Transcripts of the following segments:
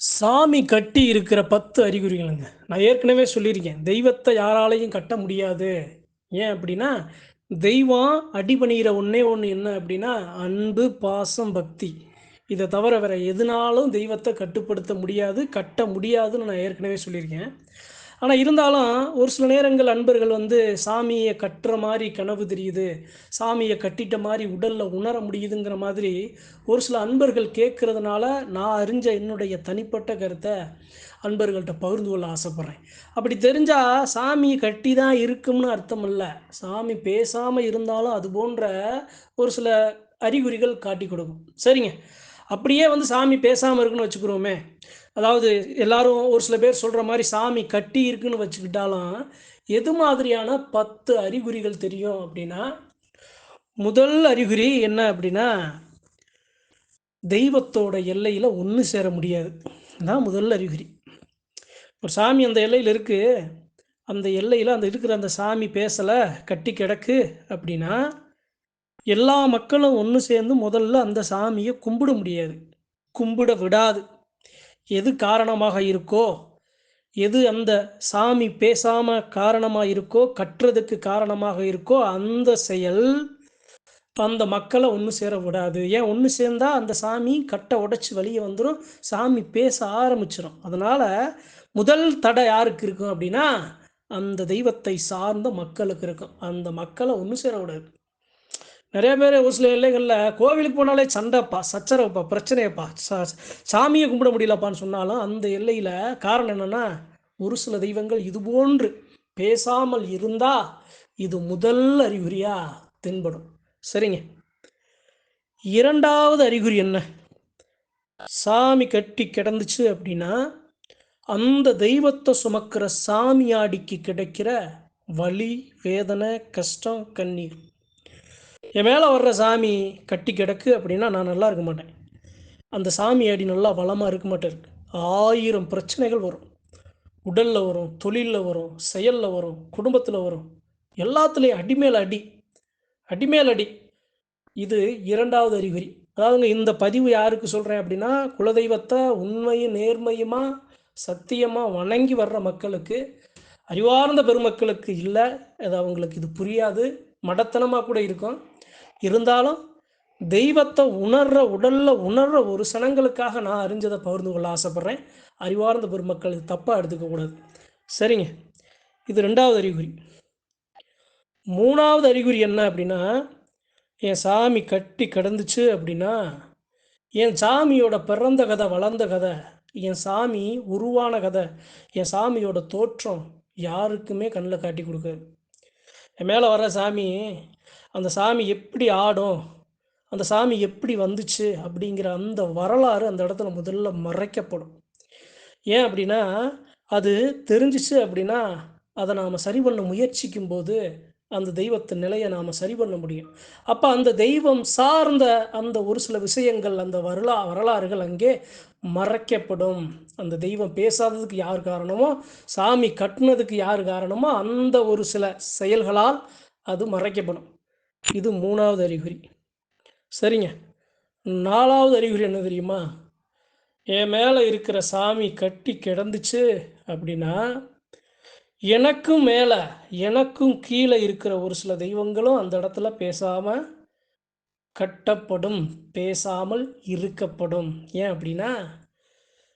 சாமி கட்டி இருக்கிற பத்து அறிகுறிகளுங்க. நான் ஏற்கனவே சொல்லியிருக்கேன். தெய்வத்தை யாராலையும் கட்ட முடியாது. ஏன் அப்படின்னா தெய்வம் அடிபணிகிற ஒன்றே ஒன்று என்ன அப்படின்னா அன்பு பாசம் பக்தி. இதை தவிர வேற எதுனாலும் தெய்வத்தை கட்டுப்படுத்த முடியாது கட்ட முடியாதுன்னு நான் ஏற்கனவே சொல்லியிருக்கேன். ஆனால் இருந்தாலும் ஒரு சில நேரங்கள் அன்பர்கள் வந்து சாமியை கட்டுற மாதிரி கனவு தெரியுது சாமியை கட்டிட்ட மாதிரி உடலில் உணர முடியுதுங்கிற மாதிரி ஒரு சில அன்பர்கள் கேட்குறதுனால நான் அறிஞ்ச என்னுடைய தனிப்பட்ட கருத்தை அன்பர்கள்ட்ட பகிர்ந்து கொள்ள ஆசைப்பட்றேன். அப்படி தெரிஞ்சால் சாமி கட்டி தான் இருக்கும்னு அர்த்தம் இல்லை சாமி பேசாமல் இருந்தாலும் அது போன்ற ஒரு சில அறிகுறிகள் காட்டி கொடுக்கும். சரிங்க. அப்படியே வந்து சாமி பேசாமல் இருக்குன்னு வச்சுக்கிறோமே அதாவது எல்லாரும் ஒரு சில பேர் சொல்கிற மாதிரி சாமி கட்டி இருக்குன்னு வச்சுக்கிட்டாலும் எது மாதிரியான பத்து அறிகுறிகள் தெரியும் அப்படின்னா முதல் அறிகுறி என்ன அப்படின்னா தெய்வத்தோட எல்லையில் ஒன்று சேர முடியாது. அதான் முதல் அறிகுறி. ஒரு சாமி அந்த எல்லையில் இருக்குது அந்த எல்லையில் அந்த இருக்கிற அந்த சாமி பேசலை கட்டி கிடக்கு அப்படின்னா எல்லா மக்களும் ஒன்று சேர்ந்து முதல்ல அந்த சாமியை கும்பிட முடியாது. கும்பிட விடாது. எது காரணமாக இருக்கோ எது அந்த சாமி பேசாமல் காரணமாக இருக்கோ கட்டுறதுக்கு காரணமாக இருக்கோ அந்த செயல் அந்த மக்களை ஒன்று சேர விடாது. ஏன்? ஒன்று சேர்ந்தால் அந்த சாமி கட்டை உடைச்சி வெளியே வந்துடும் சாமி பேச ஆரம்பிச்சிடும் அதனால் முதல் தடை யாருக்கு இருக்கும் அப்படின்னா அந்த தெய்வத்தை சார்ந்த மக்களுக்கு இருக்கும். அந்த மக்களை ஒன்று சேர விடாது. நிறைய பேர் ஒரு சில எல்லைகளில் கோவிலுக்கு போனாலே சண்டைப்பா சச்சரவுப்பா பிரச்சனையப்பா. சா சாமியை கும்பிட முடியலப்பான்னு சொன்னாலும் அந்த எல்லையில் காரணம் என்னென்னா ஒரு சில தெய்வங்கள் இது போன்று பேசாமல் இருந்தால் இது முதல் அறிகுறியாக தென்படும். சரிங்க. இரண்டாவது அறிகுறி என்ன? சாமி கட்டி கிடந்துச்சு அப்படின்னா அந்த தெய்வத்தை சுமக்கிற சாமியாடிக்கு கிடைக்கிற வலி வேதனை கஷ்டம் கண்ணீர். என் மேலே வர்ற சாமி கட்டி கிடக்கு அப்படின்னா நான் நல்லா இருக்க மாட்டேன். அந்த சாமி அடி நல்லா பலமாக இருக்க மாட்டேன். ஆயிரம் பிரச்சனைகள் வரும். உடலில் வரும் தொழிலில் வரும் செயலில் வரும் குடும்பத்தில் வரும். எல்லாத்துலேயும் அடிமேல் அடி அடிமேல் அடி. இது இரண்டாவது அறிகுறி. அதாவதுங்க இந்த பதிவு யாருக்கு சொல்கிறேன் அப்படின்னா குலதெய்வத்தை உண்மையும் நேர்மையுமா சத்தியமாக வணங்கி வர்ற மக்களுக்கு அறிவார்ந்த பெருமக்களுக்கு இல்லை அது அவங்களுக்கு இது புரியாது. மடத்தனமாக கூட இருக்கும். இருந்தாலும் தெய்வத்தை உணர்ற உடலில் உணர்ற ஒரு சனங்களுக்காக நான் அறிஞ்சதை பகிர்ந்து கொள்ள ஆசைப்பட்றேன். அறிவார்ந்த பெருமக்கள் இது தப்பாக எடுத்துக்கக்கூடாது சரிங்க. இது ரெண்டாவது அறிகுறி. மூணாவது அறிகுறி என்ன அப்படின்னா என் சாமி கட்டி கிடந்துச்சு அப்படின்னா என் சாமியோட பிறந்த கதை வளர்ந்த கதை என் சாமி உருவான கதை என் சாமியோட தோற்றம் யாருக்குமே கண்ணில் காட்டி கொடுக்காது. என் மேலே வர சாமி அந்த சாமி எப்படி ஆடும் அந்த சாமி எப்படி வந்துச்சு அப்படிங்கிற அந்த வரலாறு அந்த இடத்துல முதல்ல மறைக்கப்படும். ஏன் அப்படின்னா அது தெரிஞ்சிச்சு அப்படின்னா அதை நாம் சரி பண்ண முயற்சிக்கும் போது அந்த தெய்வத்து நிலையை நாம் சரி பண்ண முடியும். அப்போ அந்த தெய்வம் சார்ந்த அந்த ஒரு சில விஷயங்கள் அந்த வரலா வரலாறுகள் அங்கே மறைக்கப்படும். அந்த தெய்வம் பேசாததுக்கு யார் காரணமோ சாமி கட்டினதுக்கு யார் காரணமோ அந்த ஒரு சில செயல்களால் அது மறைக்கப்படும். இது மூணாவது அறிகுறி. சரிங்க. நாலாவது அறிகுறி என்ன தெரியுமா? என் மேலே இருக்கிற சாமி கட்டி கிடந்துச்சு அப்படின்னா எனக்கும் மேலே எனக்கும் கீழே இருக்கிற ஒரு சில தெய்வங்களும் அந்த இடத்துல பேசாமல் கட்டப்படும் பேசாமல் இருக்கப்படும். ஏன் அப்படின்னா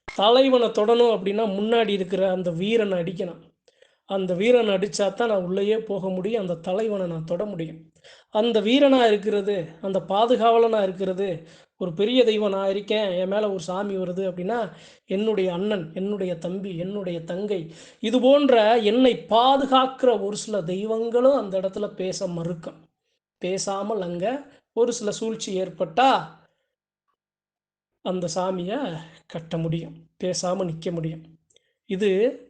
தலைவனை தொடணும் அப்படின்னா முன்னாடி இருக்கிற அந்த வீரனை அடிக்கணும். அந்த வீரனை அடித்தா தான் நான் உள்ளேயே போக முடியும் அந்த தலைவனை நான் தொட முடியும். அந்த வீரனாக இருக்கிறது அந்த பாதுகாவலனாக இருக்கிறது ஒரு பெரிய தெய்வம் நான் இருக்கேன் என் மேலே ஒரு சாமி வருது அப்படின்னா என்னுடைய அண்ணன் என்னுடைய தம்பி என்னுடைய தங்கை இது போன்ற என்னை பாதுகாக்கிற ஒரு சில தெய்வங்களும் அந்த இடத்துல பேச மறுக்கும். பேசாமல் அங்கே ஒரு சில சூழ்ச்சி ஏற்பட்டால் அந்த சாமியை கட்ட முடியும் பேசாமல் நிற்க முடியும். இது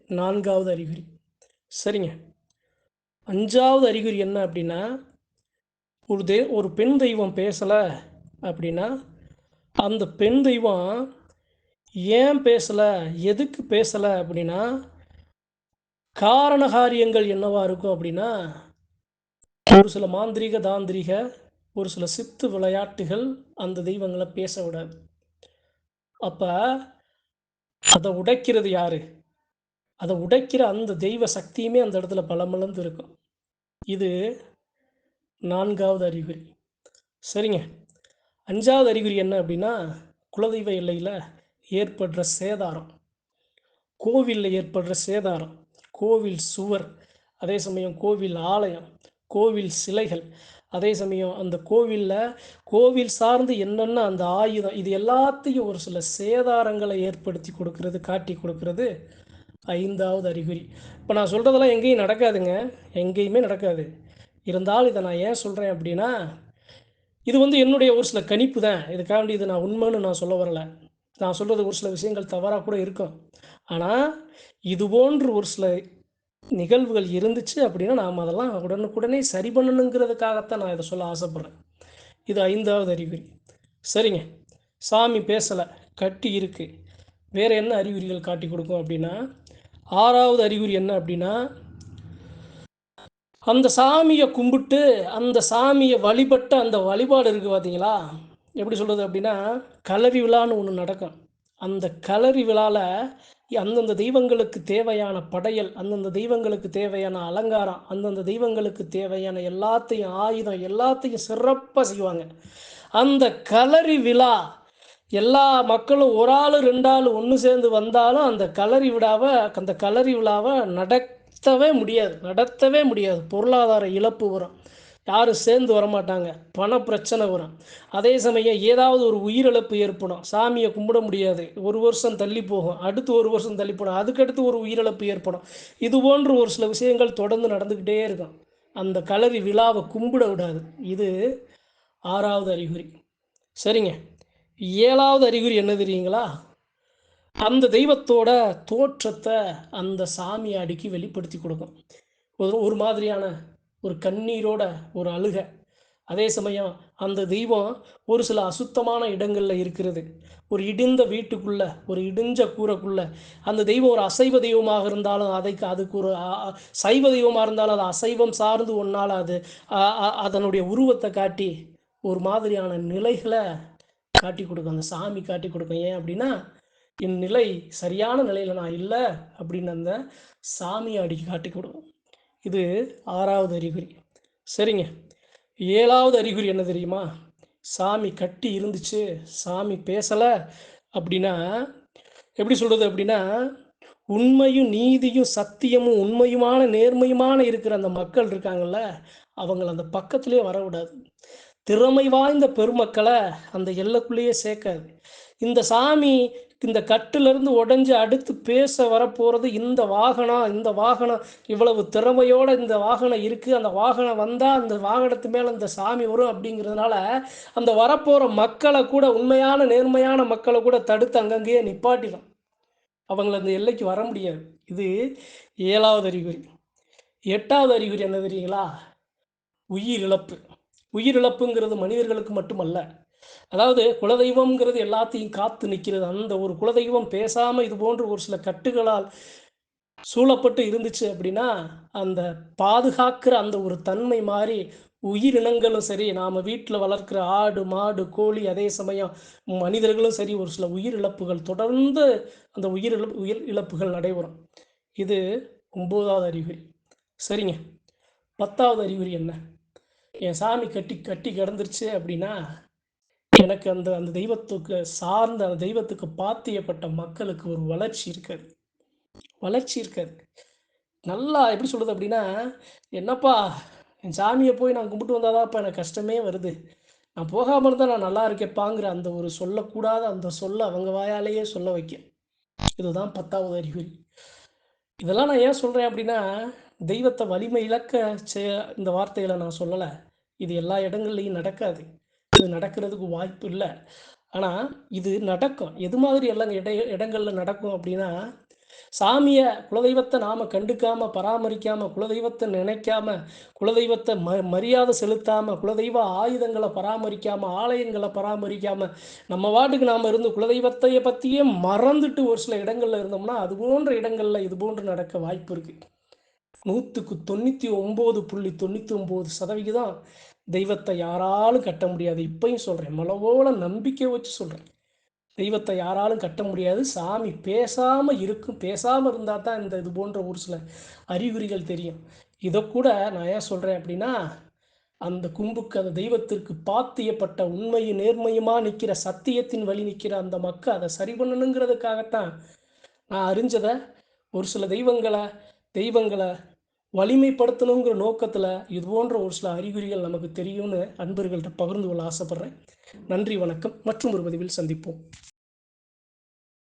நான்காவது அறிகுறி. சரிங்க. அஞ்சாவது அறிகுறி என்ன அப்படின்னா ஒரு தெ ஒரு பெண் தெய்வம் பேசலை அப்படின்னா அந்த பெண் தெய்வம் ஏன் பேசலை எதுக்கு பேசலை அப்படின்னா காரண காரியங்கள் என்னவா இருக்கும் அப்படின்னா ஒரு சில மாந்திரீக தாந்திரிக ஒரு சில சித்து விளையாட்டுகள் அந்த தெய்வங்களை பேச விடாது அப்போ அதை உடைக்கிறது யாரு? அதை உடைக்கிற அந்த தெய்வ சக்தியுமே அந்த இடத்துல பலமளந்து இருக்கும் இது நான்காவது அறிகுறி. சரிங்க. அஞ்சாவது அறிகுறி என்ன அப்படின்னா குலதெய்வ எல்லையில் ஏற்படுற சேதாரம். கோவிலில் ஏற்படுற சேதாரம். கோவில் சுவர் அதே சமயம் கோவில் ஆலயம் கோவில் சிலைகள் அதே சமயம் அந்த கோவிலில் கோவில் சார்ந்து என்னென்ன அந்த ஆயுதம் இது எல்லாத்தையும் ஒரு சில சேதாரங்களை ஏற்படுத்தி கொடுக்கறது காட்டி கொடுக்கறது. ஐந்தாவது அறிகுறி. இப்போ நான் சொல்கிறதெல்லாம் எங்கேயும் நடக்காதுங்க. எங்கேயுமே நடக்காது. இருந்தாலும் இதை நான் ஏன் சொல்கிறேன் அப்படின்னா இது வந்து என்னுடைய ஒரு சில கணிப்பு தான். இதுக்காண்டி இது நான் உண்மைன்னு நான் சொல்ல வரல. நான் சொல்கிறது ஒரு சில விஷயங்கள் தவறாக கூட இருக்கும். ஆனால் இது போன்று ஒரு சில நிகழ்வுகள் இருந்துச்சு அப்படின்னா நாம் அதெல்லாம் உடனுக்குடனே சரி பண்ணணுங்கிறதுக்காகத்தான் நான் இதை சொல்ல ஆசைப்பட்றேன். இது ஐந்தாவது அறிகுறி. சரிங்க. சாமி பேசலை கட்டி இருக்குது வேறு என்ன அறிகுறிகள் காட்டி கொடுக்கும் அப்படின்னா ஆறாவது அறிகுறி என்ன அப்படின்னா அந்த சாமியை கும்பிட்டு அந்த சாமியை வழிபட்ட அந்த வழிபாடு இருக்குது பார்த்தீங்களா எப்படி சொல்கிறது அப்படின்னா கலவி விழான்னு ஒன்று நடக்கும். அந்த கலரி விழாவில் அந்தந்த தெய்வங்களுக்கு தேவையான படையல் அந்தந்த தெய்வங்களுக்கு தேவையான அலங்காரம் அந்தந்த தெய்வங்களுக்கு தேவையான எல்லாத்தையும் ஆயுதம் எல்லாத்தையும் சிறப்பாக செய்வாங்க. அந்த கலரி விழா எல்லா மக்களும் ஒரு ஆள் ரெண்டு ஆள் ஒன்று சேர்ந்து வந்தாலும் அந்த கலரி விழாவை அந்த கலரி விழாவை நடத்தவே முடியாது நடத்தவே முடியாது. பொருளாதார இழப்பு வரும். யாரும் சேர்ந்து வரமாட்டாங்க. பண பிரச்சனை வரும். அதே சமயம் ஏதாவது ஒரு உயிரிழப்பு ஏற்படும். சாமியை கும்பிட முடியாது. ஒரு வருஷம் தள்ளி போகும். அடுத்து ஒரு வருஷம் தள்ளி போடும் அதுக்கடுத்து ஒரு உயிரிழப்பு ஏற்படும். இது போன்று ஒரு சில விஷயங்கள் தொடர்ந்து நடந்துக்கிட்டே இருக்கும். அந்த கலரி விழாவை கும்பிட விடாது. இது ஆறாவது அறிகுறி. சரிங்க. ஏழாவது அறிகுறி என்ன தெரியுங்களா? அந்த தெய்வத்தோட தோற்றத்தை அந்த சாமி அடிக்கி வெளிப்படுத்தி கொடுக்கும். ஒரு ஒரு மாதிரியான ஒரு கண்ணீரோட ஒரு அழுக. அதே சமயம் அந்த தெய்வம் ஒரு சில அசுத்தமான இடங்களில் இருக்கிறது. ஒரு இடிந்த வீட்டுக்குள்ள ஒரு இடிஞ்ச கூரைக்குள்ள அந்த தெய்வம் ஒரு அசைவ தெய்வமாக இருந்தாலும் அதைக்கு அதுக்கு ஒரு சைவ தெய்வமாக இருந்தாலும் அது அசைவம் சார்ந்து ஒன்றால் அது அதனுடைய உருவத்தை காட்டி ஒரு மாதிரியான நிலைகளை காட்டி கொடுக்கும். அந்த சாமி காட்டி கொடுக்கும். ஏன் அப்படின்னா என் நிலை சரியான நிலையில் நான் இல்லை அப்படின்னு அந்த சாமியை அடி காட்டி கொடுக்கும். இது ஆறாவது அறிகுறி. சரிங்க. ஏழாவது அறிகுறி என்ன தெரியுமா? சாமி கட்டி இருந்துச்சு. சாமி பேசலை அப்படின்னா எப்படி சொல்கிறது அப்படின்னா உண்மையும் நீதியும் சத்தியமும் உண்மையுமான நேர்மையுமான இருக்கிற அந்த மக்கள் இருக்காங்கல்ல அவங்கள அந்த பக்கத்துலேயே வரவிடாது. திறமை வாய்ந்த பெருமக்களை அந்த எல்லைக்குள்ளேயே சேர்க்காது. இந்த சாமி இந்த கட்டிலிருந்து உடஞ்சி அடுத்து பேச வரப்போகிறது இந்த வாகனம் இந்த வாகனம் இவ்வளவு திறமையோடு இந்த வாகனம் இருக்குது அந்த வாகனம் வந்தால் அந்த வாகனத்து மேலே இந்த சாமி வரும் அப்படிங்கிறதுனால அந்த வரப்போகிற மக்களை கூட உண்மையான நேர்மையான மக்களை கூட தடுத்து அங்கங்கேயே நிப்பாட்டிடும். அவங்கள அந்த எல்லைக்கு வர முடியாது. இது ஏழாவது அறிகுறி. எட்டாவது அறிகுறி என்ன தெரியுங்களா? உயிரிழப்பு. உயிரிழப்புங்கிறது மனிதர்களுக்கு மட்டுமல்ல. அதாவது குலதெய்வம்ங்கிறது எல்லாத்தையும் காத்து நிற்கிறது அந்த ஒரு குலதெய்வம் பேசாமல் இது போன்று ஒரு சில கட்டுகளால் சூழப்பட்டு இருந்துச்சு அப்படின்னா அந்த பாதுகாக்கிற அந்த ஒரு தன்மை மாதிரி உயிரினங்களும் சரி நாம் வீட்டில் வளர்க்குற ஆடு மாடு கோழி அதே சமயம் மனிதர்களும் சரி ஒரு சில உயிர் இழப்புகள் தொடர்ந்து அந்த உயிர் உயிர் இழப்புகள் நடைபெறும். இது ஒம்போதாவது அறிகுறி. சரிங்க. பத்தாவது அறிகுறி என்ன? என் சாமி கட்டி கட்டி கிடந்துருச்சு அப்படின்னா எனக்கு அந்த அந்த தெய்வத்துக்கு சார்ந்த அந்த தெய்வத்துக்கு பாத்தியப்பட்ட மக்களுக்கு ஒரு வளர்ச்சி இருக்காது. வளர்ச்சி இருக்காது. நல்லா எப்படி சொல்கிறது அப்படின்னா என்னப்பா என் சாமியை போய் நான் கும்பிட்டு வந்தாதான் இப்போ எனக்கு கஷ்டமே வருது. நான் போகாமல் இருந்தால் நான் நல்லா இருக்கேப்பாங்கிற அந்த ஒரு சொல்லக்கூடாத அந்த சொல்ல அவங்க வாயாலேயே சொல்ல வைக்க. இதுதான் பத்தாவது அறிகுறி. இதெல்லாம் நான் ஏன் சொல்கிறேன் அப்படின்னா தெய்வத்தை வலிமை இழக்க செ இந்த வார்த்தைகளை நான் சொல்லலை. இது எல்லா இடங்கள்லையும் நடக்காது. இது நடக்கிறதுக்கு வாய்ப்பு இல்லை. ஆனால் இது நடக்கும். எது மாதிரி எல்லாம் இட இடங்களில் நடக்கும் அப்படின்னா சாமியை குலதெய்வத்தை நாம் கண்டுக்காமல் பராமரிக்காமல் குலதெய்வத்தை நினைக்காம குலதெய்வத்தை ம மரியாதை செலுத்தாமல் குலதெய்வ ஆயுதங்களை பராமரிக்காமல் ஆலயங்களை பராமரிக்காமல் நம்ம வாட்டுக்கு நாம் இருந்து குலதெய்வத்தையை பற்றியே மறந்துட்டு ஒரு சில இடங்களில் இருந்தோம்னா அது போன்ற இடங்களில் இது போன்று நடக்க வாய்ப்பு இருக்குது நூற்றுக்கு தொண்ணூற்றி ஒம்பது புள்ளி தொண்ணூற்றி ஒம்பது சதவிகிதம் தெய்வத்தை யாராலும் கட்ட முடியாது. இப்பையும் சொல்கிறேன் மலவோல நம்பிக்கை வச்சு சொல்கிறேன் தெய்வத்தை யாராலும் கட்ட முடியாது. சாமி பேசாமல் இருக்கும். பேசாமல் இருந்தால் தான் இந்த இது போன்ற ஒரு சில அறிகுறிகள் தெரியும். இதை கூட நான் ஏன் சொல்கிறேன் அப்படின்னா அந்த கும்புக்கு அந்த தெய்வத்திற்கு பாத்தியப்பட்ட உண்மையும் நேர்மையுமா நிற்கிற சத்தியத்தின் வழி நிற்கிற அந்த மக்கள் அதை சரி பண்ணணுங்கிறதுக்காகத்தான் நான் அறிஞ்சதை ஒரு சில தெய்வங்களை தெய்வங்களை வலிமைப்படுத்தணுங்கிற நோக்கத்தில் இது போன்ற ஒரு சில அறிகுறிகள் நமக்கு தெரியும்னு அன்பர்கள்ட்ட பகிர்ந்து கொள்ள ஆசைப்பட்றேன். நன்றி வணக்கம். மற்றும் ஒரு பதிவில் சந்திப்போம்.